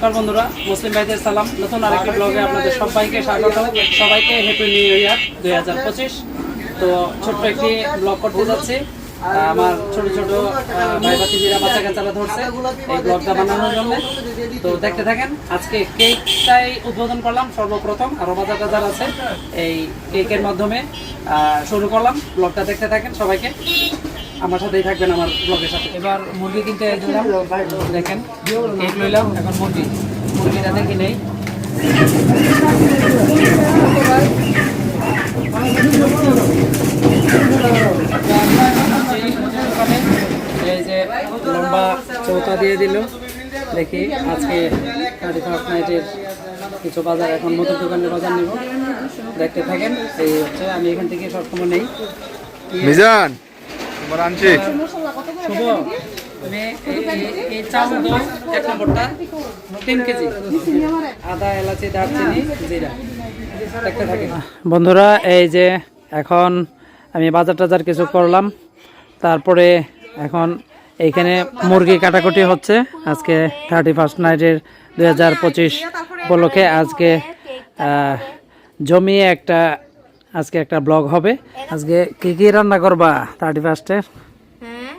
নমস্কার বন্ধুরা, মুসলিম ভাইদের সালাম। নতুন আরেকটি ব্লগে আপনাদের সবাইকে স্বাগত। সবাইকে হ্যাপি নিউ ইয়ার দুই হাজার পঁচিশ। তো ছোট্ট একটি ব্লগ করতে যাচ্ছি। আমার ছোট ছোট ভাই ভাতিজিরা বাচ্চা কাচ্চারা ধরছে এই ব্লগটা বানানোর জন্য। তো দেখতে থাকেন, আজকে কেকটাই উদ্বোধন করলাম সর্বপ্রথম। আরও বাজার টাজার আছে এই কেকের মাধ্যমে। শুরু করলাম। ব্লগটা দেখতে থাকেন সবাইকে। আমার সাথেই থাকবেন আমার ব্লগের সাথে। এবার মুরগি কিনতে দিলাম দেখেন কেক লইলাম এখন মুরগি। মুরগিটা দেখি নেই। এই যে লম্বা চৌকা দিয়ে দিল। দেখি আজকে থার্টি ফার্স্ট নাইটের কিছু বাজার এখন নতুন দোকানের বাজার নেব। দেখতে থাকেন এই হচ্ছে আমি এখান থেকে সবসময় নেই। মিজান! তোমার আনছি। শুভ আমি এই- এই- এই চাউল দাও এক নম্বরটা তিন কেজি। আদা এলাচি দারচিনি জিরা। দেখতে থাকেন। বন্ধুরা এই যে এখন আমি বাজার টাজার কিছু করলাম। তারপরে এখন এইখানে মুরগি কাটাকুটি হচ্ছে। আজকে থার্টি ফার্স্ট নাইটের দুই হাজার পঁচিশ উপলক্ষে আজকে আহ, জমিয়ে একটা আজকে একটা ব্লগ হবে। আজকে কি কি রান্না করবা থার্টি ফার্স্টের হ্যাঁ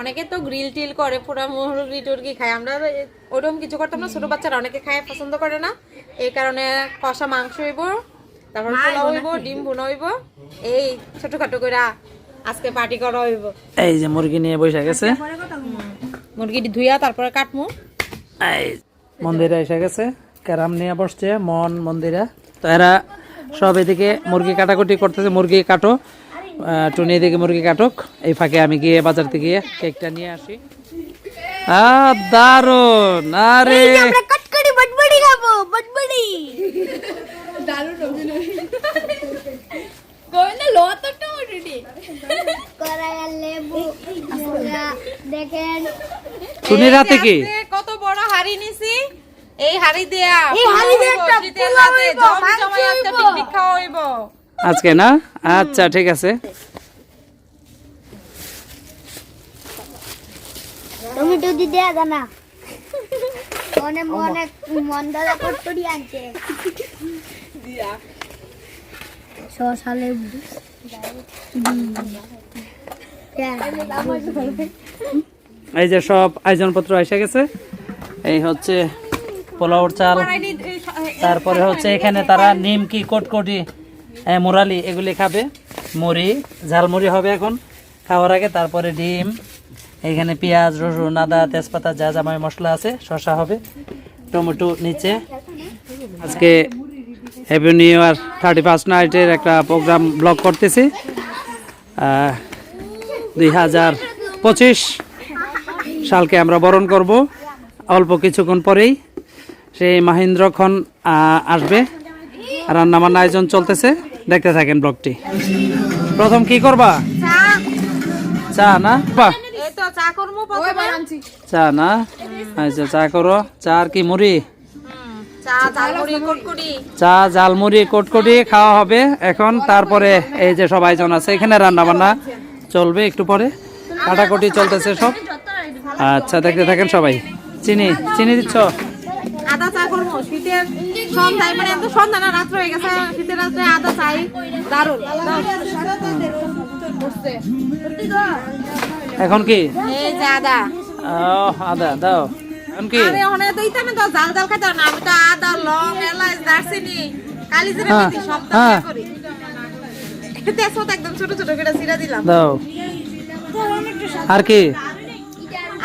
অনেকে তো গ্রিল টিল করে পুরো মুরগি টুরগি খায়। আমরা ওরকম কিছু করতাম না ছোট বাচ্চারা অনেকে খায় পছন্দ করে না। এই কারণে কষা মাংস হইব তারপর পোলাও হইব ডিম ভুনা হইব। এই ছোটখাটো করে আজকে পার্টি করা হইব। এই যে মুরগি নিয়ে বসে গেছে। মুরগি ধুইয়া তারপরে কাটমু। এই মন্দিরে এসে গেছে ক্যারাম নিয়ে বসছে মন মন্দিরে। তো এরা সব এদিকে মুরগি কাটাকুটি করতেছে মুরগি কাটো। টুনি এদিকে মুরগি কাটুক। এই ফাঁকে আমি গিয়ে বাজার থেকে গিয়ে কেকটা নিয়ে আসি। দারুণ আরে! দেখেন। টুনি রাতে কি? কত বড় হাড়ি নিছি। এই হাড়ি দিয়া এই হাঁড়ি দিয়ে একটা শীতের পোলাও রাতে হইব, জম মাংস জমাই আজকে হইব। পিকনিক খাওয়া হইব। আজকে না? আচ্ছা ঠিক আছে। টমেটো দি দেয়া জানা মনে মনে মন দাদা কটকটি আনছে। শসা লেবু এই যে সব আয়োজনপত্র এসে গেছে। এই হচ্ছে পোলাওর চাল, তারপরে হচ্ছে এখানে তারা নিমকি, কটকটি মুরালি, এগুলি খাবে। মুড়ি, ঝালমুড়ি হবে এখন খাওয়ার আগে, তারপরে ডিম, এখানে পেঁয়াজ, রসুন, আদা, তেজপাতা, যা জামাই মশলা আছে, শসা হবে, টমেটো নিচে। আজকে happy new year thirty first নাইটের একটা প্রোগ্রাম ব্লগ করতেছি। দুই হাজার পঁচিশ সালকে আমরা বরণ করব, অল্প কিছুক্ষণ পরেই। সেই মাহেন্দ্র খন আহ, আসবে। রান্নাবান্না আয়োজন চলতেছে। দেখতে থাকেন ব্লগটি। প্রথম কি করবা? চা। না? তো চা করমু প্রথমে। চা না? আচ্ছা চা করো। চা আর কি মুড়ি? চা ঝালমুড়ি কটকটি। চা জালমুড়ি কটকটি খাওয়া হবে এখন। তারপরে এই যে সব আয়োজন আছে এখানে রান্না বান্না চলবে একটু পরে। কাটাকুটি চলতেছে সব। আচ্ছা দেখতে থাকেন সবাই। চিনি চিনি দিচ্ছ? আদা চা করব। শীতের সন্ধ্যায় মানে এত সন্ধ্যা না রাত্র হয়ে গেছে। শীতের রাত্রে আদা চাই। দারুণ এখন কি? এই যে আদা। আদা দাও। এখন কি? আরে ওখানে তো জাল জাল খাইতে না। আমি তো আদা লং এলাচ দারচিনি কালি জিরা হ্যাঁ, মেথি সব তো হ্যাঁ। করি। একদম ছোট ছোট করে জিরা দিলাম। দাও। আর কি?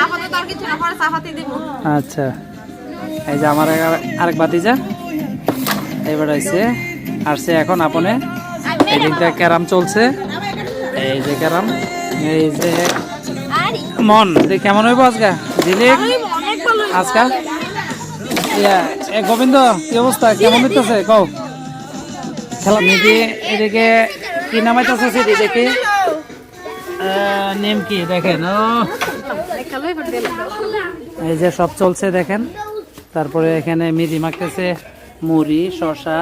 আপাতত আর কিছু না পরে চাপাতি দিব। আচ্ছা। এই যে আমার আর- আরেক বাতিজা এবার আইছে আসছে এখন আপনে। এই দিকটা ক্যারাম চলছে। এই যে ক্যারাম। এই যে মন কেমন হইব আজকে? ঝিলিক আজকা ইয়া এ গোবিন্দ কি অবস্থা? কেমন হইতেছে? কও। খেলা নিদি এদিকে কি নামাইতেছে সেটি দেখি? আহ, নিম কি দেখেন? ও। এই যে সব চলছে দেখেন। তারপরে এখানে মিরি মাখতেছে মুড়ি, শসা,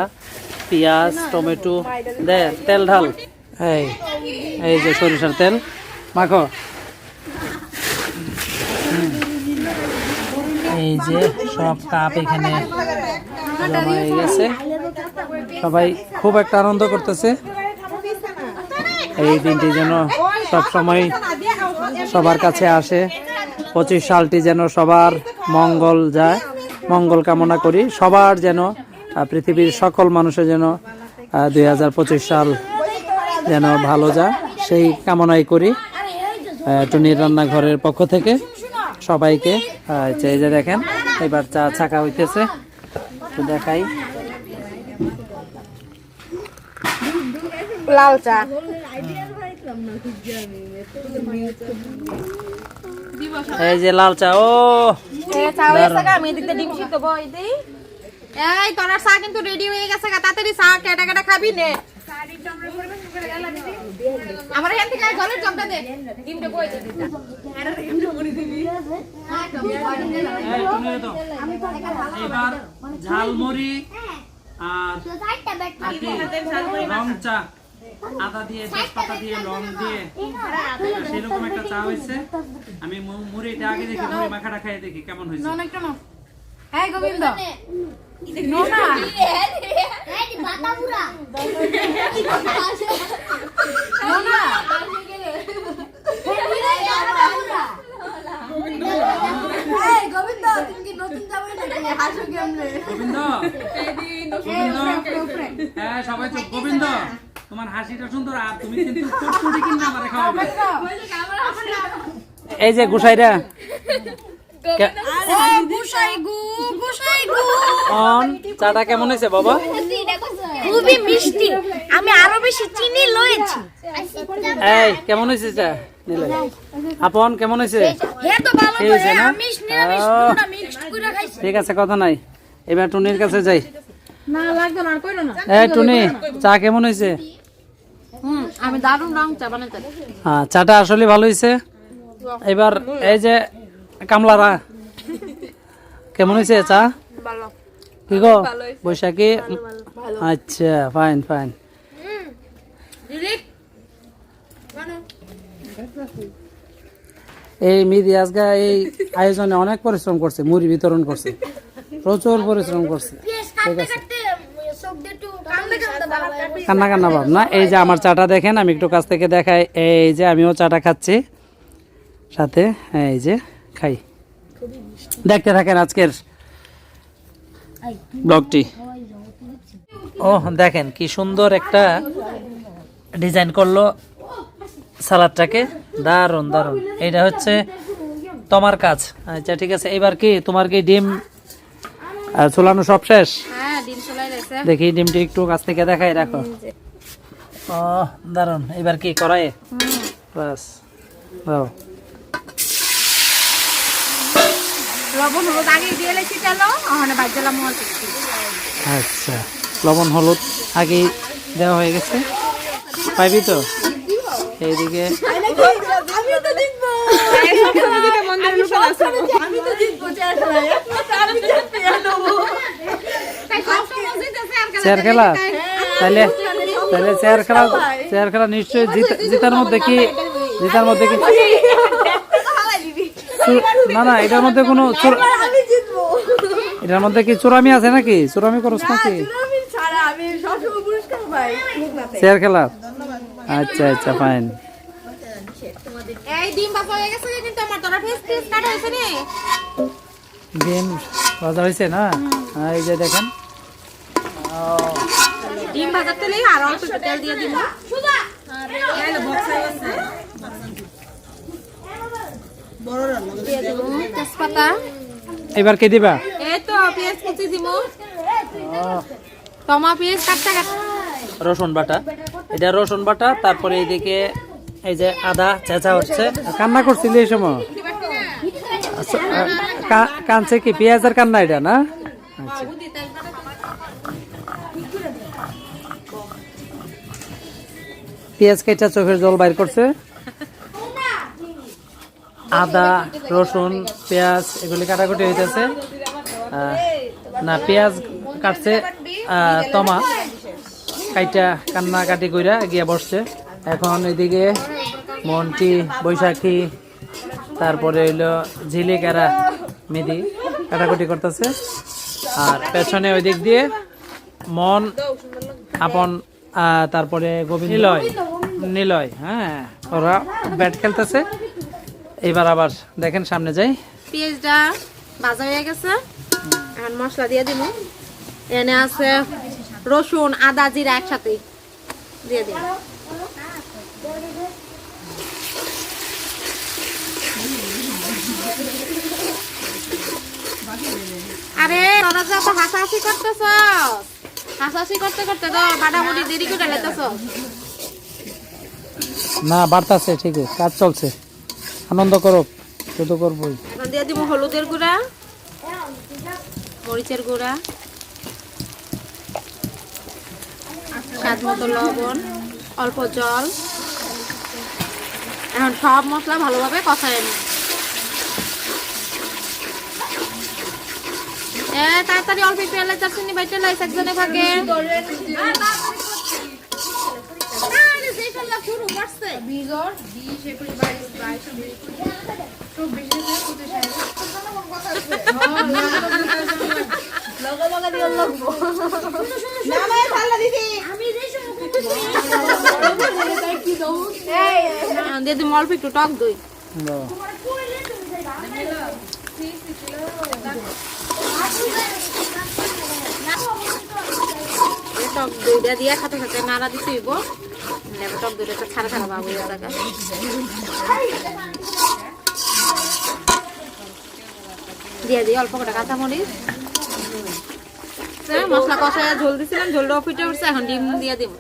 পেঁয়াজ, টমেটো, দে, তেল ঢাল। এই এই যে সরিষার তেল। মাখো। এই যে সব কাপ এখানে জমা হয়ে গেছে। সবাই খুব একটা আনন্দ করতেছে। এই দিনটি যেন সব সময় সবার কাছে আসে। পঁচিশ সালটি যেন সবার মঙ্গল যায়। মঙ্গল কামনা করি। সবার যেন পৃথিবীর সকল মানুষের যেন দুই হাজার পঁচিশ সাল যেন ভালো যা সেই কামনাই করি। টুনির রান্নাঘরের পক্ষ থেকে সবাইকে এই যে দেখেন এবার চা ছাকা হইতেছে। একটু দেখাই। লাল চা। এই যে লাল চা ও! আমি এদিক ডিম সিদ্ধ বই দেই এই তোর চা কিন্তু রেডি হয়ে গেছে গা তাড়াতাড়ি চা কেটা কেটা খাবি নে। আমার এখান থেকে ঘরের জমটা দে। ডিমটা বই দে দিতা। এই তুমি তো। এবার ঝালমুড়ি আর আর রং চা আদা দিয়ে তেজপাতা দিয়ে লং দিয়ে। সেরকম একটা চা হয়েছে। আমি মু- মুড়িটা আগে দেখি মুড়ি মাখাটা খাইয়ে দেখি কেমন হয়েছে? এই গোবিন্দ। গোবিন্দ গোবিন্দ? হ্যাঁ সবাই চুপ। গোবিন্দ? তোমার হাসিটা সুন্দর আর তুমি কিন্তু কটকটি কিনা আমারে খাওয়াবে। এই যে গুসাইরা। অন চাটা কেমন হয়েছে বাবা? খুবই মিষ্টি। আমি আরও বেশি চিনি লয়েছি। এই কেমন হয়েছে চা? নিলে। আপন কেমন হয়েছে? হ্যাঁ না? ঠিক আছে কথা নাই। এবার টুনির কাছে যাই। না লাগবে না আর কইলো না। এই টুনি চা কেমন হয়েছে? হুম আমি দারুণ রং চা বানাইতে হ্যাঁ চাটা আসলে ভালো হয়েছে এবার এই যে কামলারা কেমন হয়েছে চা? ভালো। কি গো? বৈশাখী? আচ্ছা ফাইন ফাইন এই মিদি আজগা এই আয়োজনে অনেক পরিশ্রম করছে মুড়ি বিতরণ করছে। প্রচুর পরিশ্রম করছে। ঠিক আছে। কান্না কান্না ভাব না এই যে আমার চাটা দেখেন, আমি একটু কাছ থেকে দেখাই। এই যে আমিও চাটা খাচ্ছি। সাথে এই যে খাই। দেখতে থাকেন আজকের ব্লগটি। ও, দেখেন কি সুন্দর একটা ডিজাইন করল সালাদটাকে। দারুণ দারুণ এটা হচ্ছে তোমার কাজ। আচ্ছা ঠিক আছে। এবার কি, তোমার কি ডিম চুলানো সব শেষ হ্যাঁ ডিম চলাই গেছে দেখি ডিমটি একটু কাছ থেকে দেখাই রাখো ও দারুণ এবার কি করাই বাস দাও। লবণ হলুদ আগে দিয়ে লেছি তেল ওখানে আচ্ছা লবণ হলুদ আগেই দেওয়া হয়ে গেছে। পাইবি তো? এইদিকে। চেয়ার খেলা? তাহলে তাহলে চেয়ার খেলা চেয়ার খেলা নিশ্চয়ই জিত- জিতার মধ্যে কি জিতার মধ্যে কি না না এটার মধ্যে কোনো চোর- এটার মধ্যে কি চোরামি আছে নাকি? চোরামি করস নাকি? চেয়ার খেলা। আচ্ছা আচ্ছা ফাইন ডিম হয়ে গেছে কিন্তু আমার তোরা ফেস ফেস কাটা হয়েছে রে ডিম ভাজা হয়েছে না? হ্যাঁ, এই যে দেখেন। ডিম ভাজার আর অল্প একটু তেল দিয়ে দিব। তেজপাতা। এবার কে দিবা? এই তো পেঁয়াজ কুচি দিব। টমা পেঁয়াজ কাটটা কাট রসুন বাটা। এটা রসুন বাটা তারপরে এইদিকে এই যে আদা চেঁচা হচ্ছে। কান্না করছিলি এই সময়? আচ্ছা, কা- কানছে কি? পেঁয়াজের কান্না এটা না? আচ্ছা। পেঁয়াজ কেটে চোখের জল বাইর করছে। আদা রসুন পেঁয়াজ এগুলি কাটাকুটি হইতেছে। না পেঁয়াজ কাটছে তমা। কাইটা কান্না কাটি কইরা গিয়া বসছে। এখন এদিকে মন্টি বৈশাখী তারপরে হইল ঝিলিকারা মেদি কাটাকুটি করতেছে। আর পেছনে ওই দিক দিয়ে মন আপন তারপরে গোবিন্দ। নিলয়। নিলয় হ্যাঁ ওরা ব্যাট খেলতেছে। এবার আবার দেখেন সামনে যাই। পেঁয়াজটা ভাজা হয়ে গেছে। এখন মশলা দিয়ে দিব। এনে আছে রসুন আদা জিরা একসাথে। দিয়ে দিন আরে তোরা যে এত হাসাহাসি করতেছ হাসাহাসি করতে করতে তো বাটামুটি দেরি করে লেতেছ না বাড়তাছে ঠিকই কাজ চলছে। আনন্দ করো শুধু করবোই। এখন দিয়ে দিব হলুদের গুঁড়া মরিচের গুঁড়া স্বাদ মতো লবণ অল্প জল। এখন সব মশলা ভালোভাবে কষায় নিই তাড়াতাড়ি অল্প একটু এলাচ চিনি বাইটে লাইস একজনে ভাগে। দিম অল্প একটু টক দই। টক দইটা দিয়ে সাথে সাথে নাড়া দিতে হইব টক দইটা ছাড়া ছাড়া ভাব হয়ে থাকে দিয়ে দিই অল্প কটা কাঁচামরিচ। হ্যাঁ, মশলা কষায় ঝোল দিছিলাম ঝোলটাও ফুটে উঠছে এখন ডিম দিয়ে দিব।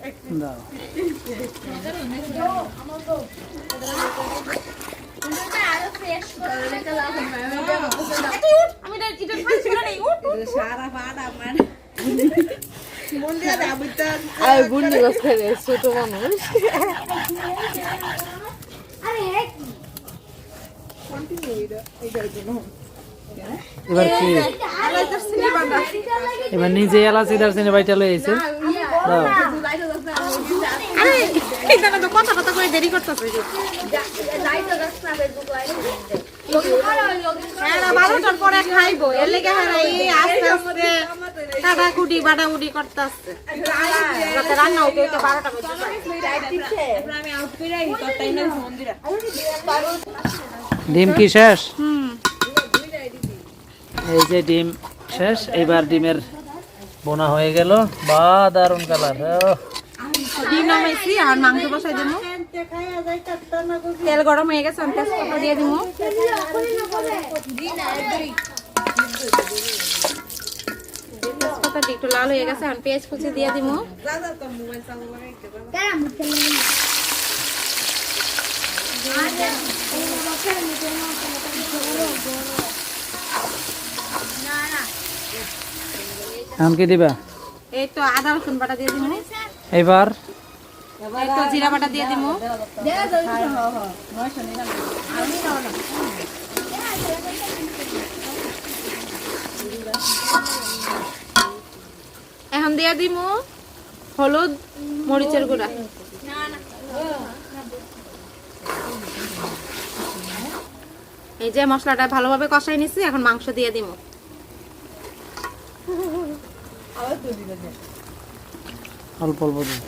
এটা এটা খাইছি না উঠ আর খেলে ছোট মানুষ এবার কি? এবার নিজে এলাচি দারচিনি বাইটা লই আইছে। ডিম কি শেষ? এই যে ডিম শেষ এইবার ডিমের বোনা হয়ে গেল। বা দারুণ কালার ডিম নামাইছি আর মাংস বসাই দেবো। তেল গরম হয়ে গেছে, আমি তেজপাতা দিয়ে দিব। একটু লাল হয়ে গেছে এখন পেঁয়াজ দিয়ে দিব। এখন কি দিবা? এই তো আদা রসুন বাটা দিয়ে দিব এবার এই তো জিরা বাটা দিয়ে দিব এখন দিয়ে দিব হলুদ মরিচের গুঁড়া। এই যে মশলাটা ভালোভাবে কষাই নিছি এখন মাংস দিয়ে দিব অল্প অল্প দিন।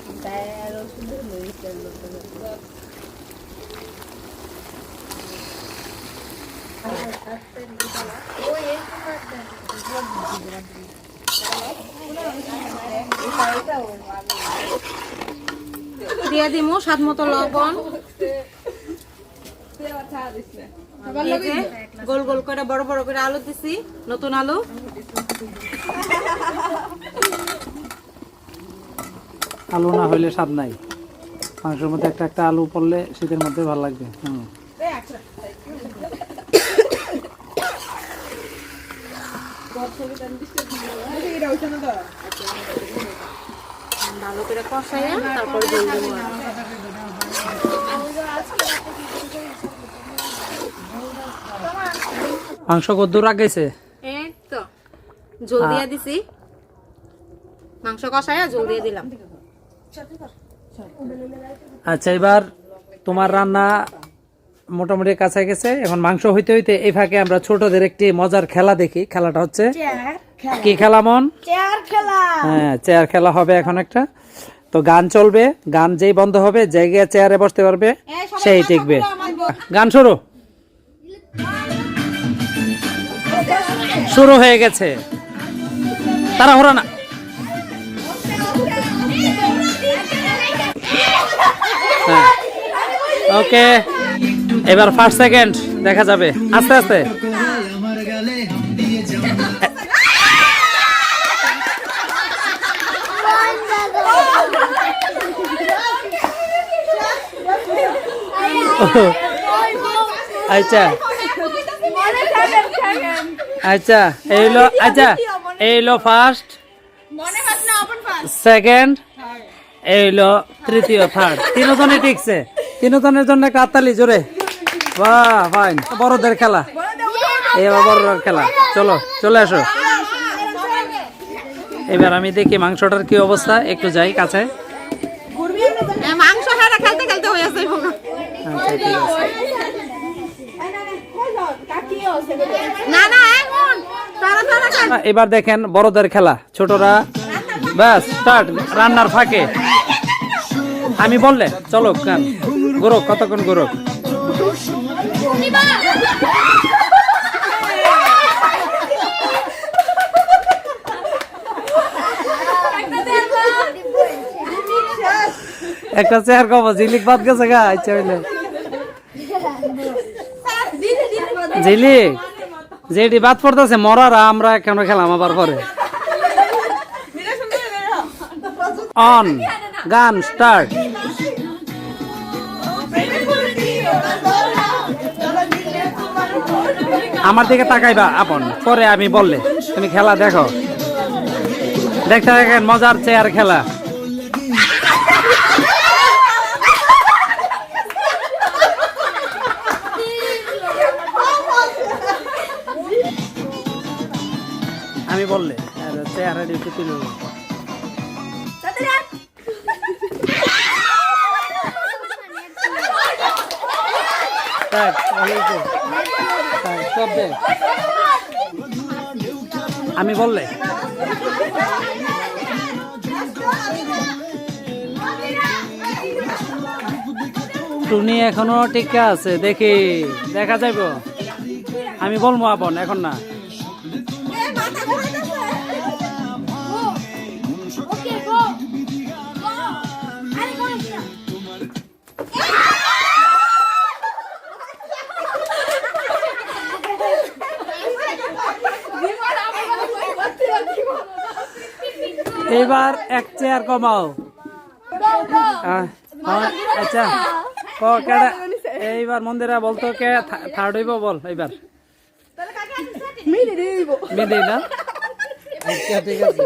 দিয়ে দিব স্বাদ মতো লবণ। গোল গোল করে বড় বড় করে আলু দিছি নতুন আলু। আলু না হইলে স্বাদ নাই। মাংসের মধ্যে একটা একটা আলু পড়লে শীতের মধ্যে ভালো লাগবে। হুম। মাংস কদ্দুর তো জল দিয়ে দিছি। মাংস কষাইয়া জল দিয়ে দিলাম। আচ্ছা এবার তোমার রান্না মোটামুটি কাছে গেছে। এখন মাংস হইতে হইতে এই ফাঁকে আমরা ছোটদের একটি মজার খেলা দেখি। খেলাটা হচ্ছে কি খেলা মন? হ্যাঁ চেয়ার খেলা হবে এখন একটা। তো গান চলবে। গান যেই বন্ধ হবে জায়গায় চেয়ারে বসতে পারবে। সেই টিকবে গান শুরু। শুরু হয়ে গেছে। তাড়াহুড়া না। হ্যাঁ। ওকে, এবার ফার্স্ট সেকেন্ড দেখা যাবে। আস্তে আস্তে। আচ্ছা। আচ্ছা এই আচ্ছা এই হলো ফার্স্ট সেকেন্ড এইলো তৃতীয় থার্ড তিনজনে টিকছে। তিনজনের জন্য একটা হাততালি জোরে। বাহ ফাইন বড়দের খেলা। এই আবার বড়দের খেলা। চলো চলে আসো। এবার আমি দেখি মাংসটার কি অবস্থা। একটু যাই কাছে। মাংস খেলতে খেলতে হয়ে আছে আচ্ছা না না, এবার দেখেন বড়দের খেলা ছোটরা। ব্যাস স্টার্ট রান্নার ফাঁকে। আমি বললে চলো গান গোরক কতক্ষণ গোরক? একটা চেয়ার কব ঝিলিক বাদ গেছে গা ইচ্ছা হইলে। ঝিলিক? যেটি বাদ পড়তেছে, মরার আমরা কেন খেলাম আবার পরে? অন গান স্টার্ট আমার দিকে তাকাইবা, আপন। পরে আমি বললে, তুমি খেলা দেখো। দেখতে দেখেন মজার চেয়ার খেলা। আমি বললে আমি বললে। টুনি এখনও টিকা আছে, দেখি। দেখা যাইব। আমি বলব আপন, এখন না। এবার এক চেয়ার কমাও। আচ্ছা ক কেডা এইবার মন্দিরা বলতো কে থার্ড হইব বল এইবার। মিদি না? আচ্ছা ঠিক আছে।